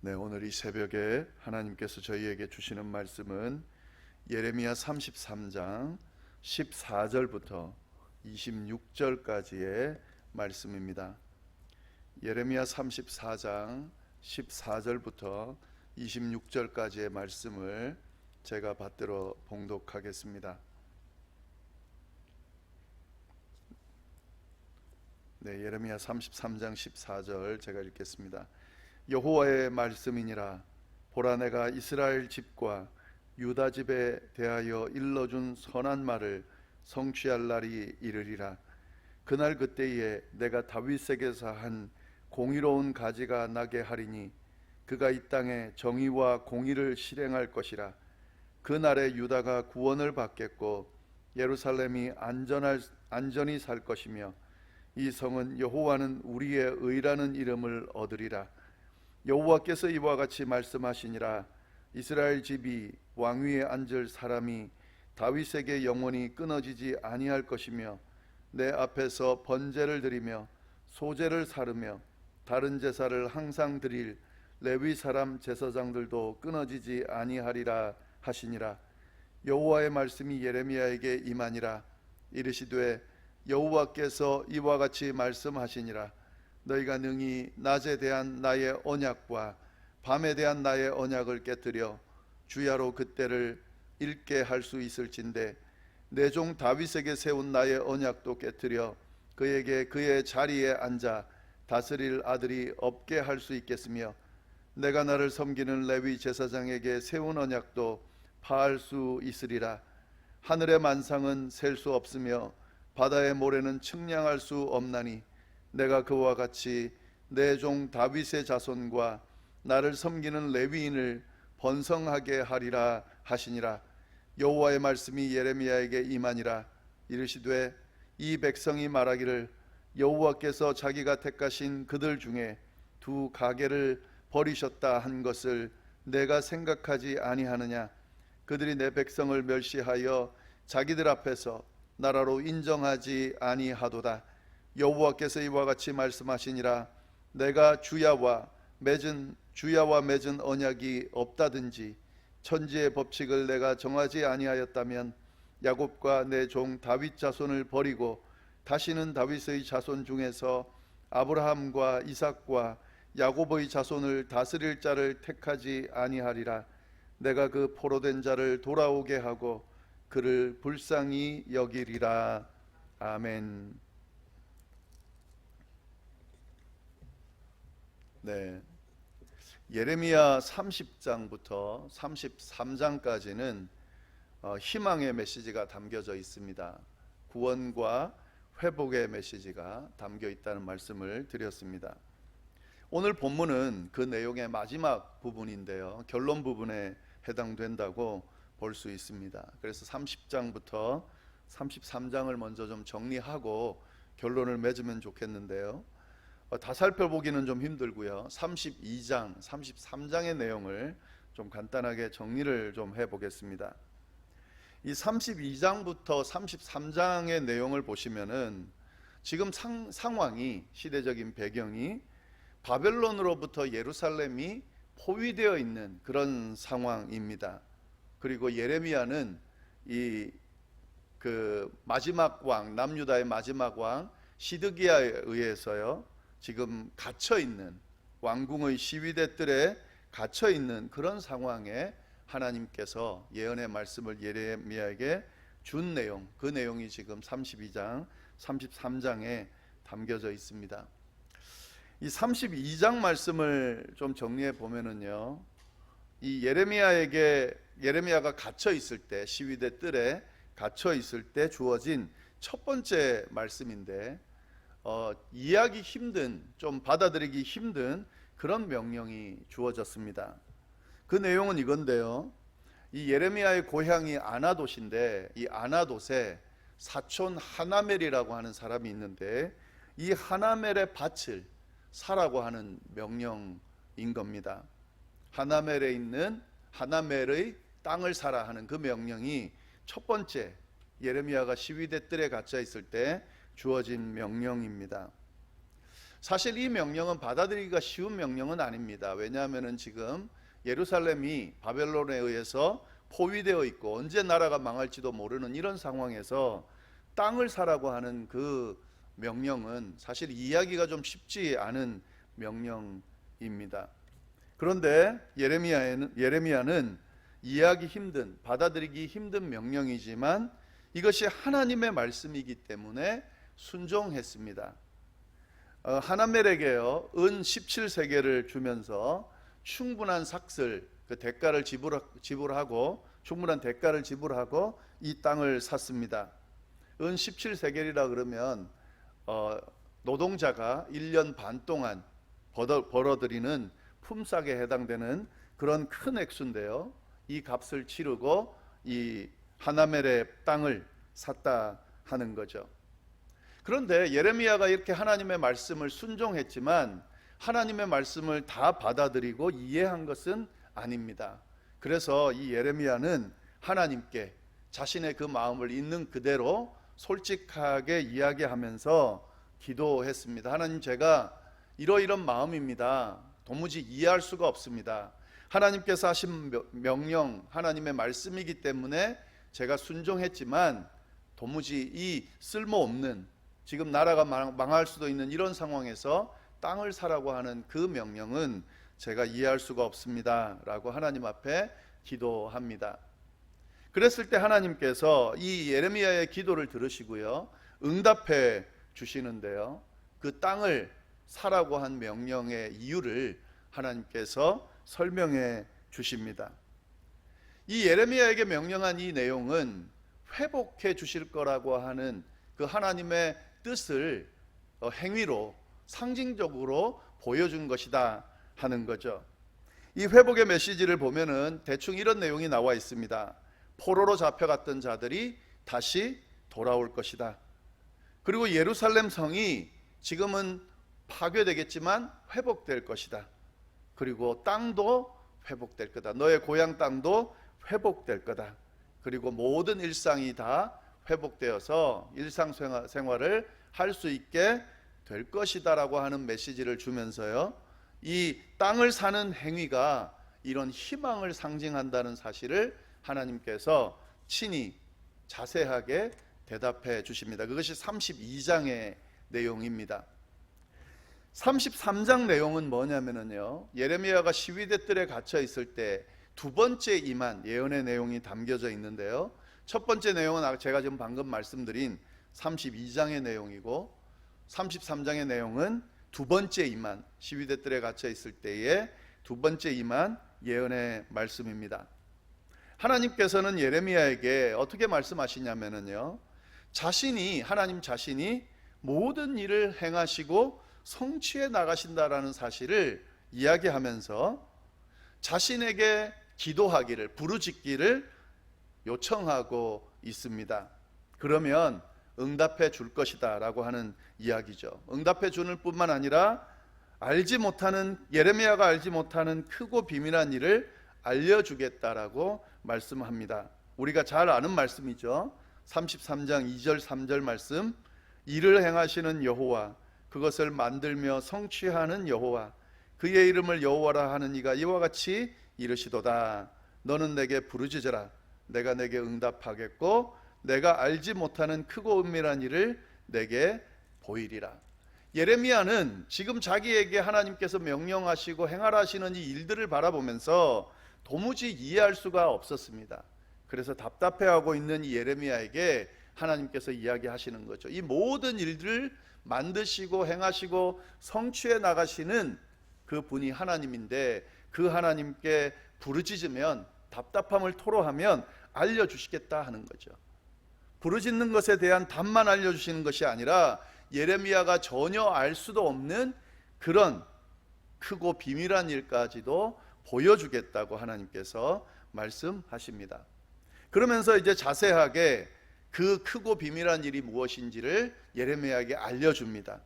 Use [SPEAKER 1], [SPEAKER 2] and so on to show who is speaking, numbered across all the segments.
[SPEAKER 1] 네, 오늘 이 새벽에 하나님께서 저희에게 주시는 말씀은 예레미야 33장 14절부터 26절까지의 말씀입니다. 예레미야 34장 14절부터 26절까지의 말씀을 제가 받들어 봉독하겠습니다. 네, 예레미야 33장 14절 제가 읽겠습니다. 여호와의 말씀이니라. 보라 내가 이스라엘 집과 유다 집에 대하여 일러준 선한 말을 성취할 날이 이르리라. 그날 그때에 내가 다윗에게서 한 공의로운 가지가 나게 하리니 그가 이 땅에 정의와 공의를 실행할 것이라. 그 날에 유다가 구원을 받겠고 예루살렘이 안전할 안전히 살 것이며 이 성은 여호와는 우리의 의라는 이름을 얻으리라 여호와께서 이와 같이 말씀하시니라. 이스라엘 집이 왕위에 앉을 사람이 다윗에게 영원히 끊어지지 아니할 것이며 내 앞에서 번제를 드리며 소제를 사르며 다른 제사를 항상 드릴 레위 사람 제사장들도 끊어지지 아니하리라 하시니라. 여호와의 말씀이 예레미야에게 임하니라. 이르시되 여호와께서 이와 같이 말씀하시니라 너희가 능히 낮에 대한 나의 언약과 밤에 대한 나의 언약을 깨뜨려 주야로 그때를 읽게 할 수 있을진데 내 종 다윗에게 세운 나의 언약도 깨뜨려 그에게 그의 자리에 앉아 다스릴 아들이 없게 할 수 있겠으며 내가 나를 섬기는 레위 제사장에게 세운 언약도 파할 수 있으리라. 하늘의 만상은 셀 수 없으며 바다의 모래는 측량할 수 없나니 내가 그와 같이 내 종 다윗의 자손과 나를 섬기는 레위인을 번성하게 하리라 하시니라. 여호와의 말씀이 예레미야에게 임하니라. 이르시되 이 백성이 말하기를 여호와께서 자기가 택하신 그들 중에 두 가게를 버리셨다 한 것을 내가 생각하지 아니하느냐. 그들이 내 백성을 멸시하여 자기들 앞에서 나라로 인정하지 아니하도다 여호와께서 이와 같이 말씀하시니라. 내가 주야와 맺은 주야와 맺은 언약이 없다든지 천지의 법칙을 내가 정하지 아니하였다면 야곱과 내 종 다윗 자손을 버리고 다시는 다윗의 자손 중에서 아브라함과 이삭과 야곱의 자손을 다스릴 자를 택하지 아니하리라. 내가 그 포로된 자를 돌아오게 하고 그를 불쌍히 여기리라. 아멘. 네. 예레미야 30장부터 33장까지는 어, 희망의 메시지가 담겨져 있습니다. 구원과 회복의 메시지가 담겨 있다는 말씀을 드렸습니다. 오늘 본문은 그 내용의 마지막 부분인데요. 결론 부분에 해당된다고 볼 수 있습니다. 그래서 30장부터 33장을 먼저 좀 정리하고 결론을 맺으면 좋겠는데요. 어, 다 살펴보기는 좀 힘들고요. 32장, 33장의 내용을 좀 간단하게 정리를 좀 해보겠습니다. 이 32장부터 33장의 내용을 보시면은 지금 상, 상황이 시대적인 배경이 바벨론으로부터 예루살렘이 포위되어 있는 그런 상황입니다. 그리고 예레미야는 이 그 마지막 왕 남유다의 마지막 왕 시드기야에 의해서요 지금 갇혀 있는 왕궁의 시위대들에 갇혀 있는 그런 상황에 하나님께서 예언의 말씀을 예레미야에게 준 내용 그 내용이 지금 32장 33장에 담겨져 있습니다. 이 32장 말씀을 좀 정리해 보면은요. 이 예레미야에게 예레미야가 갇혀 있을 때 시위대 뜰에 갇혀 있을 때 주어진 첫 번째 말씀인데 어, 이해하기 힘든 좀 받아들이기 힘든 그런 명령이 주어졌습니다. 그 내용은 이건데요. 이 예레미야의 고향이 아나돗인데 이 아나돗에 사촌 하나멜이라고 하는 사람이 있는데 이 하나멜의 밭을 사라고 하는 명령인 겁니다. 하나멜에 있는 하나멜의 땅을 사라 하는 그 명령이 첫 번째 예레미야가 시위대 뜰에 갇혀 있을 때 주어진 명령입니다. 사실 이 명령은 받아들이기가 쉬운 명령은 아닙니다. 왜냐하면은 지금 예루살렘이 바벨론에 의해서 포위되어 있고 언제 나라가 망할지도 모르는 이런 상황에서 땅을 사라고 하는 그 명령은 사실 이해하기가 좀 쉽지 않은 명령입니다. 그런데 예레미야는 예레미야는 이해하기 힘든 받아들이기 힘든 명령이지만 이것이 하나님의 말씀이기 때문에 순종했습니다. 어, 하나멜에게요 은 17세계를 주면서 충분한 삭슬 그 대가를 지불, 지불 하고 충분한 대가를 지불하고 이 땅을 샀습니다. 은 17세겔이라 그러면 어, 노동자가 1년 반 동안 벌어, 벌어들이는 품삯에 해당되는 그런 큰 액수인데요. 이 값을 치르고 이 하나멜의 땅을 샀다 하는 거죠. 그런데 예레미야가 이렇게 하나님의 말씀을 순종했지만 하나님의 말씀을 다 받아들이고 이해한 것은 아닙니다. 그래서 이 예레미야는 하나님께 자신의 그 마음을 있는 그대로 솔직하게 이야기하면서 기도했습니다. 하나님 제가 이러이런 마음입니다. 도무지 이해할 수가 없습니다. 하나님께서 하신 명령, 하나님의 말씀이기 때문에 제가 순종했지만 도무지 이 쓸모없는 지금 나라가 망할 수도 있는 이런 상황에서 땅을 사라고 하는 그 명령은 제가 이해할 수가 없습니다. 라고 하나님 앞에 기도합니다. 그랬을 때 하나님께서 이 예레미야의 기도를 들으시고요. 응답해 주시는데요. 그 땅을 사라고 한 명령의 이유를 하나님께서 설명해 주십니다. 이 예레미야에게 명령한 이 내용은 회복해 주실 거라고 하는 그 하나님의 뜻을 어, 행위로 상징적으로 보여준 것이다 하는 거죠. 이 회복의 메시지를 보면은 대충 이런 내용이 나와 있습니다. 포로로 잡혀갔던 자들이 다시 돌아올 것이다. 그리고 예루살렘 성이 지금은 파괴되겠지만 회복될 것이다. 그리고 땅도 회복될 거다. 너의 고향 땅도 회복될 거다. 그리고 모든 일상이 다 회복되어서 일상생활을 할 수 있게 될 것이다라고 하는 메시지를 주면서요. 이 땅을 사는 행위가 이런 희망을 상징한다는 사실을 하나님께서 친히 자세하게 대답해 주십니다. 그것이 32장의 내용입니다. 33장 내용은 뭐냐면요. 예레미야가 시위대 뜰에 갇혀 있을 때 두 번째 임한 예언의 내용이 담겨져 있는데요. 첫 번째 내용은 제가 지금 방금 말씀드린 32장의 내용이고 33장의 내용은 두 번째 임한 시위대 뜰에 갇혀 있을 때의 두 번째 임한 예언의 말씀입니다. 하나님께서는 예레미야에게 어떻게 말씀하시냐면요. 자신이 하나님 자신이 모든 일을 행하시고 성취해 나가신다라는 사실을 이야기하면서 자신에게 기도하기를 부르짖기를 요청하고 있습니다. 그러면 응답해 줄 것이다 라고 하는 이야기죠. 응답해 주는 뿐만 아니라 알지 못하는 예레미야가 알지 못하는 크고 비밀한 일을 알려 주겠다라고 말씀합니다. 우리가 잘 아는 말씀이죠. 33장 2절 3절 말씀 일을 행하시는 여호와 그것을 만들며 성취하는 여호와 그의 이름을 여호와라 하는 이가 이와 같이 이르시도다 너는 내게 부르짖으라 내가 내게 응답하겠고 내가 알지 못하는 크고 은밀한 일을 내게 보이리라 예레미야는 지금 자기에게 하나님께서 명령하시고 행하라시는 이 일들을 바라보면서 도무지 이해할 수가 없었습니다. 그래서 답답해하고 있는 이 예레미야에게 하나님께서 이야기하시는 거죠. 이 모든 일들을 만드시고 행하시고 성취해 나가시는 그 분이 하나님인데 그 하나님께 부르짖으면 답답함을 토로하면 알려주시겠다 하는 거죠. 부르짖는 것에 대한 답만 알려주시는 것이 아니라 예레미야가 전혀 알 수도 없는 그런 크고 비밀한 일까지도 보여주겠다고 하나님께서 말씀하십니다. 그러면서 이제 자세하게 그 크고 비밀한 일이 무엇인지를 예레미야에게 알려줍니다.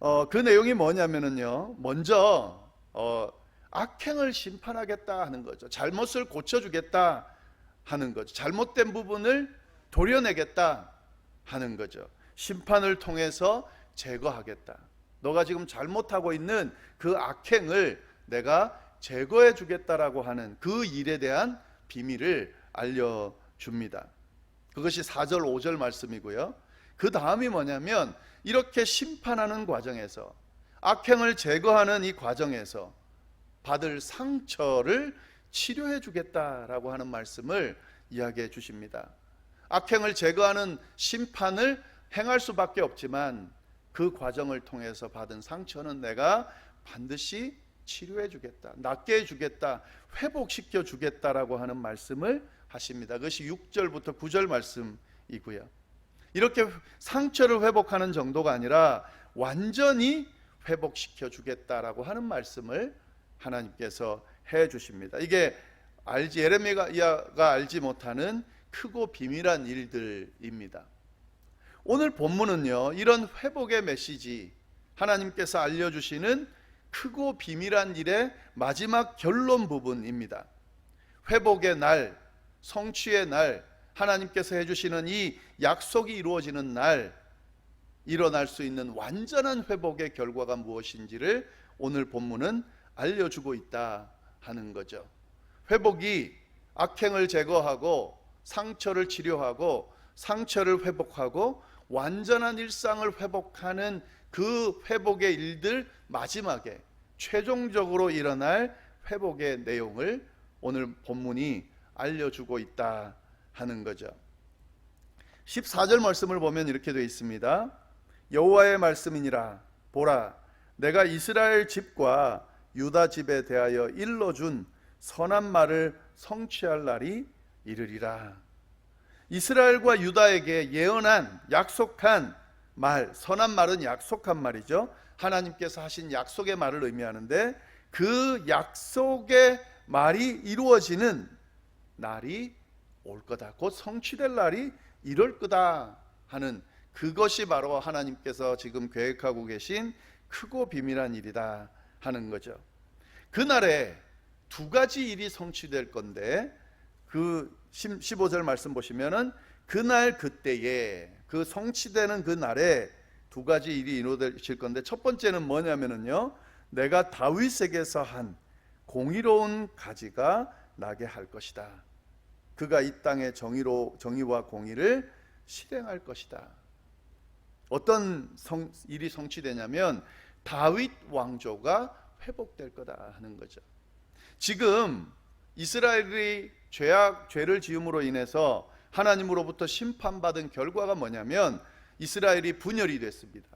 [SPEAKER 1] 어, 그 내용이 뭐냐면은요, 먼저 어, 악행을 심판하겠다 하는 거죠. 잘못을 고쳐주겠다 하는 거죠. 잘못된 부분을 도려내겠다 하는 거죠. 심판을 통해서 제거하겠다. 너가 지금 잘못하고 있는 그 악행을 내가 제거해 주겠다라고 하는 그 일에 대한 비밀을 알려 줍니다. 그것이 4절 5절 말씀이고요. 그 다음이 뭐냐면 이렇게 심판하는 과정에서 악행을 제거하는 이 과정에서 받을 상처를 치료해 주겠다라고 하는 말씀을 이야기해 주십니다. 악행을 제거하는 심판을 행할 수밖에 없지만 그 과정을 통해서 받은 상처는 내가 반드시 치료해 주겠다. 낫게 해 주겠다. 회복시켜 주겠다라고 하는 말씀을 하십니다. 그것이 6절부터 9절 말씀이고요. 이렇게 상처를 회복하는 정도가 아니라 완전히 회복시켜 주겠다라고 하는 말씀을 하나님께서 해 주십니다. 이게 알지 예레미야가 알지 못하는 크고 비밀한 일들입니다. 오늘 본문은요. 이런 회복의 메시지 하나님께서 알려 주시는 크고 비밀한 일의 마지막 결론 부분입니다. 회복의 날, 성취의 날, 하나님께서 해주시는 이 약속이 이루어지는 날, 일어날 수 있는 완전한 회복의 결과가 무엇인지를 오늘 본문은 알려주고 있다 하는 거죠. 회복이 악행을 제거하고 상처를 치료하고 상처를 회복하고 완전한 일상을 회복하는 그 회복의 일들 마지막에 최종적으로 일어날 회복의 내용을 오늘 본문이 알려주고 있다 하는 거죠. 14절 말씀을 보면 이렇게 되어 있습니다. 여호와의 말씀이니라 보라 내가 이스라엘 집과 유다 집에 대하여 일러준 선한 말을 성취할 날이 이르리라. 이스라엘과 유다에게 예언한 약속한 말, 선한 말은 약속한 말이죠. 하나님께서 하신 약속의 말을 의미하는데 그 약속의 말이 이루어지는 날이 올 거다. 곧 성취될 날이 이럴 거다 하는 그것이 바로 하나님께서 지금 계획하고 계신 크고 비밀한 일이다 하는 거죠. 그날에 두 가지 일이 성취될 건데 그 15절 말씀 보시면은 그날 그때에 그 성취되는 그 날에 두 가지 일이 이루어질 건데 첫 번째는 뭐냐면은요. 내가 다윗에게서 한 공의로운 가지가 나게 할 것이다. 그가 이 땅의 정의로 정의와 공의를 실행할 것이다. 어떤 성, 일이 성취되냐면 다윗 왕조가 회복될 거다 하는 거죠. 지금 이스라엘이 죄악 죄를 지음으로 인해서 하나님으로부터 심판받은 결과가 뭐냐면 이스라엘이 분열이 됐습니다.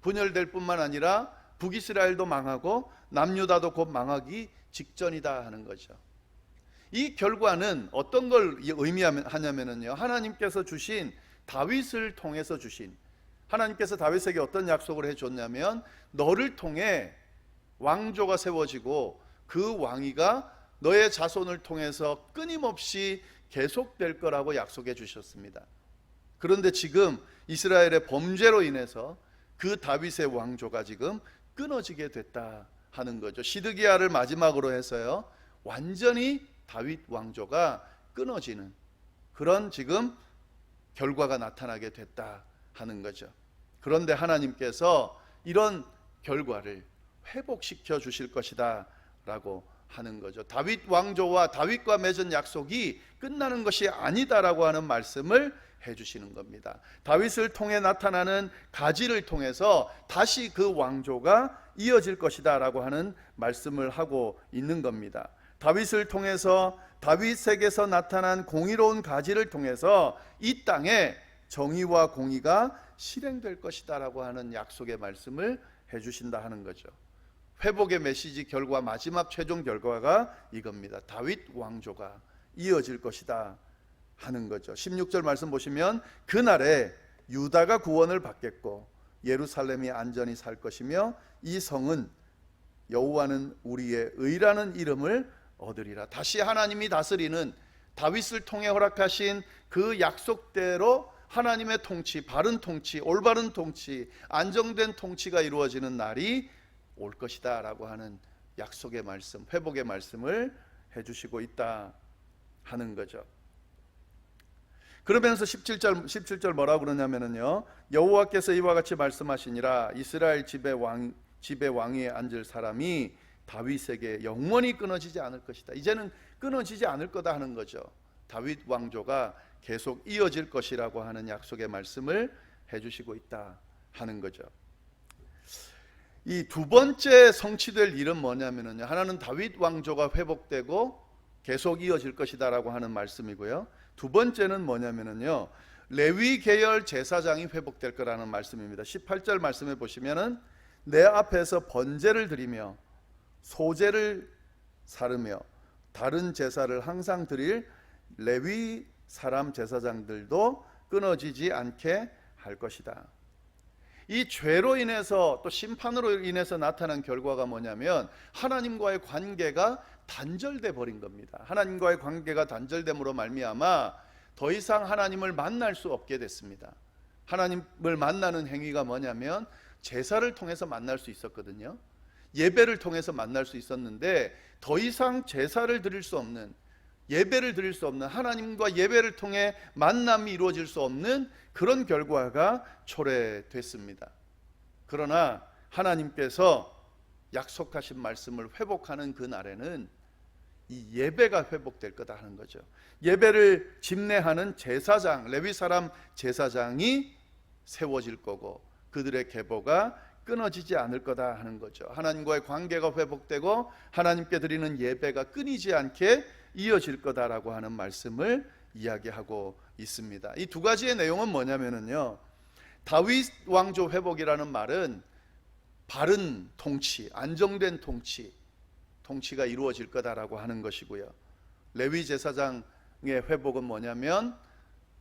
[SPEAKER 1] 분열될 뿐만 아니라 북이스라엘도 망하고 남유다도 곧 망하기 직전이다 하는 거죠. 이 결과는 어떤 걸 의미하냐면요. 하나님께서 주신 다윗을 통해서 주신 하나님께서 다윗에게 어떤 약속을 해 줬냐면 너를 통해 왕조가 세워지고 그 왕위가 너의 자손을 통해서 끊임없이 계속될 거라고 약속해 주셨습니다. 그런데 지금 이스라엘의 범죄로 인해서 그 다윗의 왕조가 지금 끊어지게 됐다 하는 거죠. 시드기야를 마지막으로 해서요. 완전히 다윗 왕조가 끊어지는 그런 지금 결과가 나타나게 됐다 하는 거죠. 그런데 하나님께서 이런 결과를 회복시켜 주실 것이다라고 하는 거죠. 다윗 왕조와 다윗과 맺은 약속이 끝나는 것이 아니다라고 하는 말씀을 해 주시는 겁니다. 다윗을 통해 나타나는 가지를 통해서 다시 그 왕조가 이어질 것이다라고 하는 말씀을 하고 있는 겁니다. 다윗을 통해서 다윗에게서 나타난 공의로운 가지를 통해서 이 땅에 정의와 공의가 실행될 것이다라고 하는 약속의 말씀을 해 주신다 하는 거죠. 회복의 메시지 결과 마지막 최종 결과가 이겁니다. 다윗 왕조가 이어질 것이다 하는 거죠. 16절 말씀 보시면 그날에 유다가 구원을 받겠고 예루살렘이 안전히 살 것이며 이 성은 여호와는 우리의 의라는 이름을 얻으리라. 다시 하나님이 다스리는 다윗을 통해 허락하신 그 약속대로 하나님의 통치, 바른 통치, 올바른 통치, 안정된 통치가 이루어지는 날이 올 것이다 라고 하는 약속의 말씀, 회복의 말씀을 해 주시고 있다 하는 거죠. 그러면서 17절 17절 뭐라고 그러냐면은요. 여호와께서 이와 같이 말씀하시니라 이스라엘 집의 왕 집의 왕위에 앉을 사람이 다윗에게 영원히 끊어지지 않을 것이다. 이제는 끊어지지 않을 거다 하는 거죠. 다윗 왕조가 계속 이어질 것이라고 하는 약속의 말씀을 해 주시고 있다 하는 거죠. 이 두 번째 성취될 일은 뭐냐면은요. 하나는 다윗 왕조가 회복되고 계속 이어질 것이다라고 하는 말씀이고요. 두 번째는 뭐냐면은요. 레위 계열 제사장이 회복될 거라는 말씀입니다. 18절 말씀에 보시면은 내 앞에서 번제를 드리며 소제를 사르며 다른 제사를 항상 드릴 레위 사람 제사장들도 끊어지지 않게 할 것이다. 이 죄로 인해서 또 심판으로 인해서 나타난 결과가 뭐냐면 하나님과의 관계가 단절돼 버린 겁니다. 하나님과의 관계가 단절됨으로 말미암아 더 이상 하나님을 만날 수 없게 됐습니다. 하나님을 만나는 행위가 뭐냐면 제사를 통해서 만날 수 있었거든요. 예배를 통해서 만날 수 있었는데 더 이상 제사를 드릴 수 없는 예배를 드릴 수 없는 하나님과 예배를 통해 만남이 이루어질 수 없는 그런 결과가 초래됐습니다. 그러나 하나님께서 약속하신 말씀을 회복하는 그 날에는 이 예배가 회복될 거다 하는 거죠. 예배를 집례하는 제사장, 레위 사람 제사장이 세워질 거고 그들의 계보가 끊어지지 않을 거다 하는 거죠. 하나님과의 관계가 회복되고 하나님께 드리는 예배가 끊이지 않게 이어질 거다라고 하는 말씀을 이야기하고 있습니다. 이 두 가지의 내용은 뭐냐면은요. 다윗 왕조 회복이라는 말은 바른 통치, 안정된 통치, 통치가 이루어질 거다라고 하는 것이고요. 레위 제사장의 회복은 뭐냐면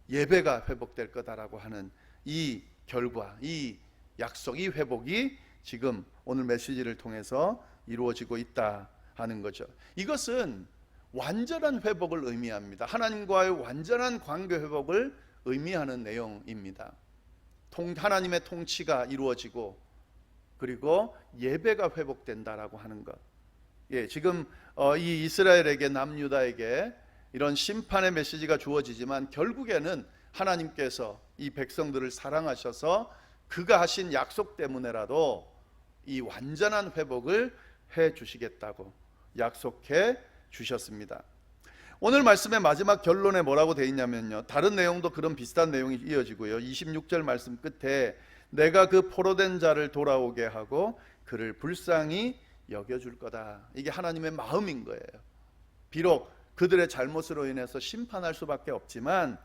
[SPEAKER 1] 예배가 회복될 거다라고 하는 이 결과, 이 약속, 이 회복이 지금 오늘 메시지를 통해서 이루어지고 있다 하는 거죠. 이것은 완전한 회복을 의미합니다. 하나님과의 완전한 관계 회복을 의미하는 내용입니다. 통, 하나님의 통치가 이루어지고 그리고 예배가 회복된다라고 하는 것. 예, 지금 어, 이 이스라엘에게 남유다에게 이런 심판의 메시지가 주어지지만 결국에는 하나님께서 이 백성들을 사랑하셔서 그가 하신 약속 때문에라도 이 완전한 회복을 해 주시겠다고 약속해 주셨습니다. 오늘 말씀의 마지막 결론에 뭐라고 되어 있냐면요. 다른 내용도 그런 비슷한 내용이 이어지고요. 26절 말씀 끝에 내가 그 포로된 자를 돌아오게 하고 그를 불쌍히 여겨줄 거다. 이게 하나님의 마음인 거예요. 비록 그들의 잘못으로 인해서 심판할 수밖에 없지만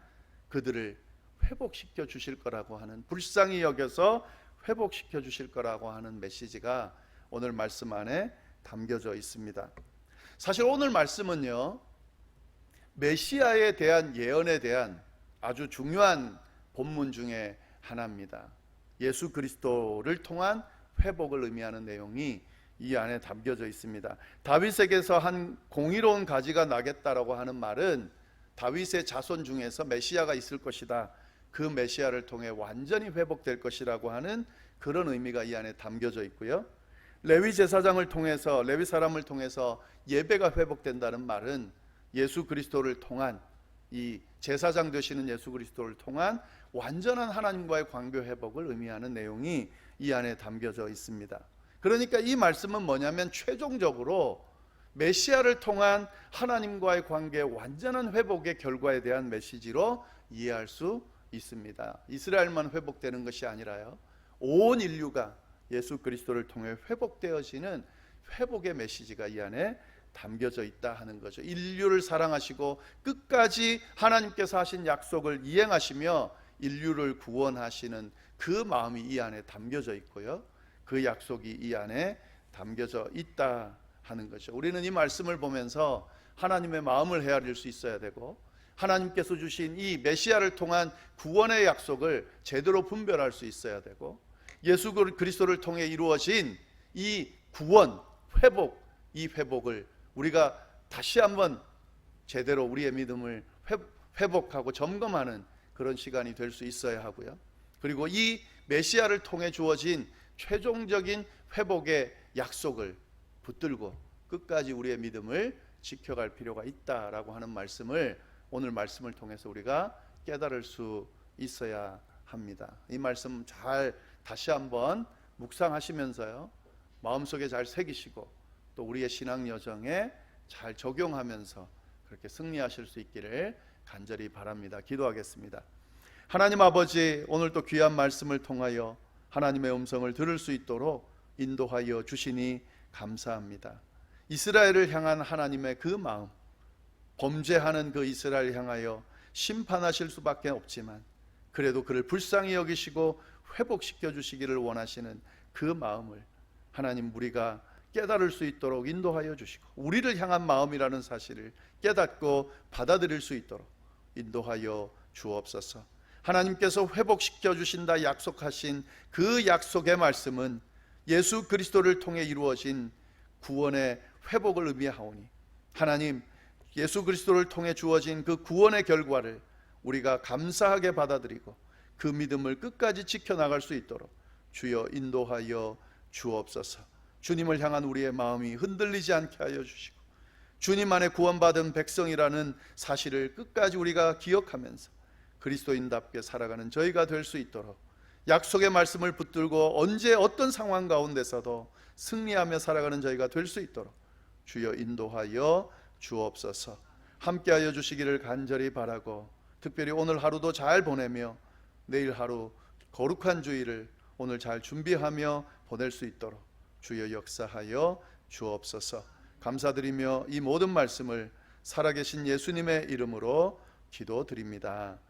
[SPEAKER 1] 그들을 회복시켜 주실 거라고 하는 불쌍히 여겨서 회복시켜 주실 거라고 하는 메시지가 오늘 말씀 안에 담겨져 있습니다. 사실 오늘 말씀은요. 메시아에 대한 예언에 대한 아주 중요한 본문 중에 하나입니다. 예수 그리스도를 통한 회복을 의미하는 내용이 이 안에 담겨져 있습니다. 다윗에게서 한 공의로운 가지가 나겠다라고 하는 말은 다윗의 자손 중에서 메시아가 있을 것이다. 그 메시아를 통해 완전히 회복될 것이라고 하는 그런 의미가 이 안에 담겨져 있고요. 레위 제사장을 통해서 레위 사람을 통해서 예배가 회복된다는 말은 예수 그리스도를 통한 이 제사장 되시는 예수 그리스도를 통한 완전한 하나님과의 관계 회복을 의미하는 내용이 이 안에 담겨져 있습니다. 그러니까 이 말씀은 뭐냐면 최종적으로 메시아를 통한 하나님과의 관계 완전한 회복의 결과에 대한 메시지로 이해할 수 있습니다. 이스라엘만 회복되는 것이 아니라요. 온 인류가 예수 그리스도를 통해 회복되어지는 회복의 메시지가 이 안에 담겨져 있다 하는 거죠. 인류를 사랑하시고 끝까지 하나님께서 하신 약속을 이행하시며 인류를 구원하시는 그 마음이 이 안에 담겨져 있고요. 그 약속이 이 안에 담겨져 있다 하는 거죠. 우리는 이 말씀을 보면서 하나님의 마음을 헤아릴 수 있어야 되고 하나님께서 주신 이 메시아를 통한 구원의 약속을 제대로 분별할 수 있어야 되고 예수 그리스도를 통해 이루어진 이 구원, 회복, 이 회복을 우리가 다시 한번 제대로 우리의 믿음을 회복하고 점검하는 그런 시간이 될 수 있어야 하고요. 그리고 이 메시아를 통해 주어진 최종적인 회복의 약속을 붙들고 끝까지 우리의 믿음을 지켜갈 필요가 있다라고 하는 말씀을 오늘 말씀을 통해서 우리가 깨달을 수 있어야 합니다. 이 말씀 잘 다시 한번 묵상하시면서요. 마음속에 잘 새기시고 또 우리의 신앙 여정에 잘 적용하면서 그렇게 승리하실 수 있기를 간절히 바랍니다. 기도하겠습니다. 하나님 아버지 오늘 또 귀한 말씀을 통하여 하나님의 음성을 들을 수 있도록 인도하여 주시니 감사합니다. 이스라엘을 향한 하나님의 그 마음 범죄하는 그 이스라엘 향하여 심판하실 수밖에 없지만 그래도 그를 불쌍히 여기시고 회복시켜 주시기를 원하시는 그 마음을 하나님 우리가 깨달을 수 있도록 인도하여 주시고 우리를 향한 마음이라는 사실을 깨닫고 받아들일 수 있도록 인도하여 주옵소서. 하나님께서 회복시켜 주신다 약속하신 그 약속의 말씀은 예수 그리스도를 통해 이루어진 구원의 회복을 의미하오니 하나님 예수 그리스도를 통해 주어진 그 구원의 결과를 우리가 감사하게 받아들이고 그 믿음을 끝까지 지켜나갈 수 있도록 주여 인도하여 주옵소서. 주님을 향한 우리의 마음이 흔들리지 않게 하여 주시고 주님 안에 구원받은 백성이라는 사실을 끝까지 우리가 기억하면서 그리스도인답게 살아가는 저희가 될 수 있도록 약속의 말씀을 붙들고 언제 어떤 상황 가운데서도 승리하며 살아가는 저희가 될 수 있도록 주여 인도하여 주옵소서. 함께하여 주시기를 간절히 바라고 특별히 오늘 하루도 잘 보내며 내일 하루 거룩한 주일을 오늘 잘 준비하며 보낼 수 있도록 주여 역사하여 주옵소서. 감사드리며 이 모든 말씀을 살아계신 예수님의 이름으로 기도드립니다.